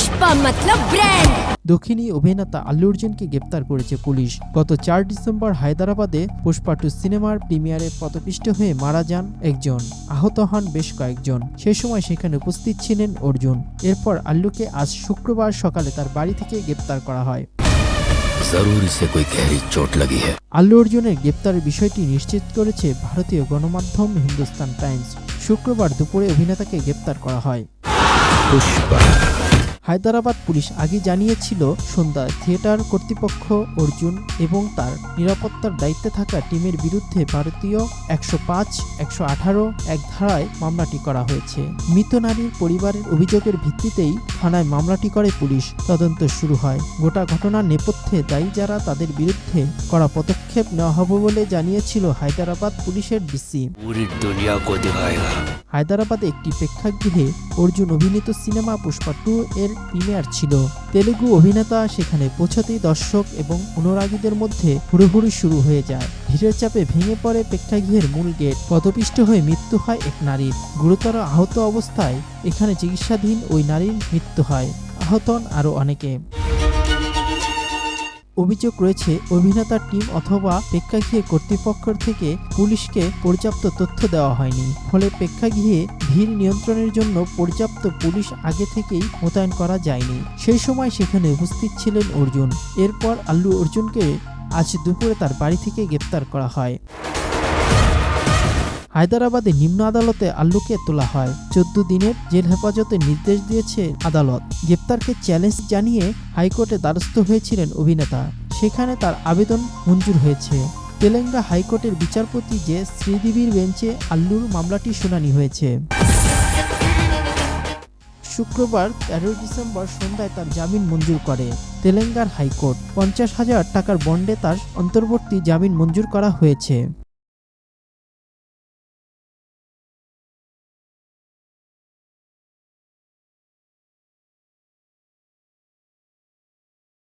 পুষ্পা মতলব brand দক্ষিণী অভিনেতা আল্লু অর্জুনকে গ্রেপ্তার করেছে পুলিশ। গত চার ডিসেম্বর হায়দ্রাবাদে পুষ্পা টু সিনেমার প্রিমিয়ারে পদপিষ্ট হয়ে মারা যান একজন। আহত হন বেশ কয়েকজন। সে সময় সেখানে উপস্থিত ছিলেন অর্জুন। এরপর আল্লুকে আজ শুক্রবার সকালে তার বাড়ি থেকে গ্রেপ্তার করা হয়। আল্লু অর্জুনের গ্রেপ্তারের বিষয়টি নিশ্চিত করেছে ভারতীয় গণমাধ্যম হিন্দুস্তান টাইমস। শুক্রবার দুপুরে অভিনেতাকে গ্রেপ্তার করা হয়। পুষ্পা। হায়দ্রাবাদ পুলিশ আগে জানিয়েছিল, সন্ধ্যায় থিয়েটার কর্তৃপক্ষ অর্জুন এবং তার নিরাপত্তার দায়িত্বে থাকা টিমের বিরুদ্ধে ভারতীয় একশো পাঁচ, একশো আঠারো এক ধারায় মামলাটি করা হয়েছে। মৃত নারীর পরিবারের অভিযোগের ভিত্তিতেই থানায় মামলাটি করে পুলিশ। তদন্ত শুরু হয়। গোটা ঘটনার নেপথ্যে দায়ী যারা তাদের বিরুদ্ধে করা পদক্ষেপ নেওয়া হবে বলে জানিয়েছিল হায়দ্রাবাদ পুলিশের ডিসি। হায়দ্রাবাদে একটি প্রেক্ষাগৃহে অর্জুন অভিনীত সিনেমা পুষ্পা টু এর প্রিমিয়ার ছিল। তেলেগু অভিনেতা সেখানে পৌঁছাতেই দর্শক এবং অনুরাগীদের মধ্যে হুড়োহুড়ি শুরু হয়ে যায়। ভিড়ের চাপে ভেঙে পড়ে প্রেক্ষাগৃহের মূল গেট। পদপিষ্ট হয়ে মৃত্যু হয় এক নারীর গুরুতর আহত অবস্থায় এখানে চিকিৎসাধীন ওই নারীর মৃত্যু হয়। আহত হন আরও অনেকে। অভিযোগ রয়েছে অভিনেতার টিম অথবা প্রেক্ষাগৃহে কর্তৃপক্ষ থেকে পুলিশকে পর্যাপ্ত তথ্য দেওয়া হয়নি। ফলে প্রেক্ষাগৃহে ভিড় নিয়ন্ত্রণের জন্য পর্যাপ্ত পুলিশ আগে থেকেই মোতায়েন করা যায়নি। সেই সময় সেখানে উপস্থিত ছিলেন অর্জুন। এরপর আল্লু অর্জুনকে আজ দুপুরে তার বাড়ি থেকে গ্রেপ্তার করা হয়। হায়দ্রাবাদে নিম্ন আদালতে আল্লুকে তোলা হয়। চোদ্দ দিনের জেল হেফাজতের নির্দেশ দিয়েছে আদালত। গ্রেপ্তারকে চ্যালেঞ্জ জানিয়ে হাইকোর্টে দ্বারস্থ হয়েছিলেন অভিনেতা। সেখানে তার আবেদন মঞ্জুর হয়েছে। তেলেঙ্গা হাইকোর্টের বিচারপতি যে শ্রীদেবীর বেঞ্চে আল্লুর মামলাটি শুনানি হয়েছে। শুক্রবার তেরোই ডিসেম্বর সন্ধ্যায় তার জামিন মঞ্জুর করে। তেলেঙ্গার হাইকোর্ট। পঞ্চাশ হাজার টাকার বন্ডে তার অন্তর্বর্তী জামিন মঞ্জুর করা হয়েছে।